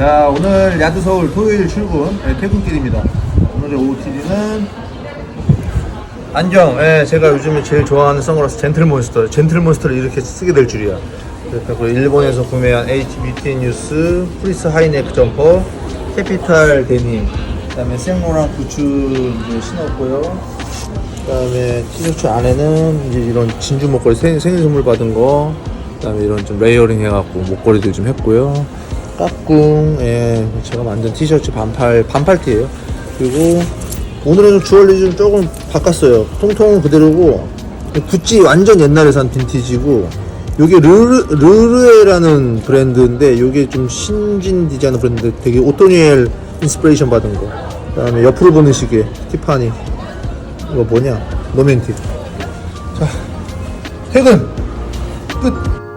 자 오늘 야드 서울 토요일 출근 네, 퇴근길입니다. 오늘의 OOTD는 안경. 예, 제가 요즘에 제일 좋아하는 선글라스 젠틀몬스터. 젠틀몬스터를 이렇게 쓰게 될 줄이야. 그리고 일본에서 구매한 HBT 뉴스 프리스 하이넥 점퍼, 캐피탈 데님, 그 다음에 생로랑 부츠 이제 신었고요. 그 다음에 티셔츠 안에는 이제 이런 진주 목걸이 생, 생일 선물 받은 거, 그 다음에 이런 좀 레이어링 해갖고 목걸이들 좀 했고요. 까꿍, 예, 제가 만든 티셔츠 반팔 반팔티예요. 그리고 오늘은 좀 주얼리 좀 조금 바꿨어요. 통통은 그대로고 구찌 완전 옛날에 산 빈티지고 요게 르르, 르르에라는 브랜드인데 요게 좀 신진 디자인 브랜드 되게 오토니엘 인스피레이션 받은 거. 그다음에 옆으로 보는 시계 티파니. 이거 뭐냐? 노맨틱. 자, 퇴근 끝.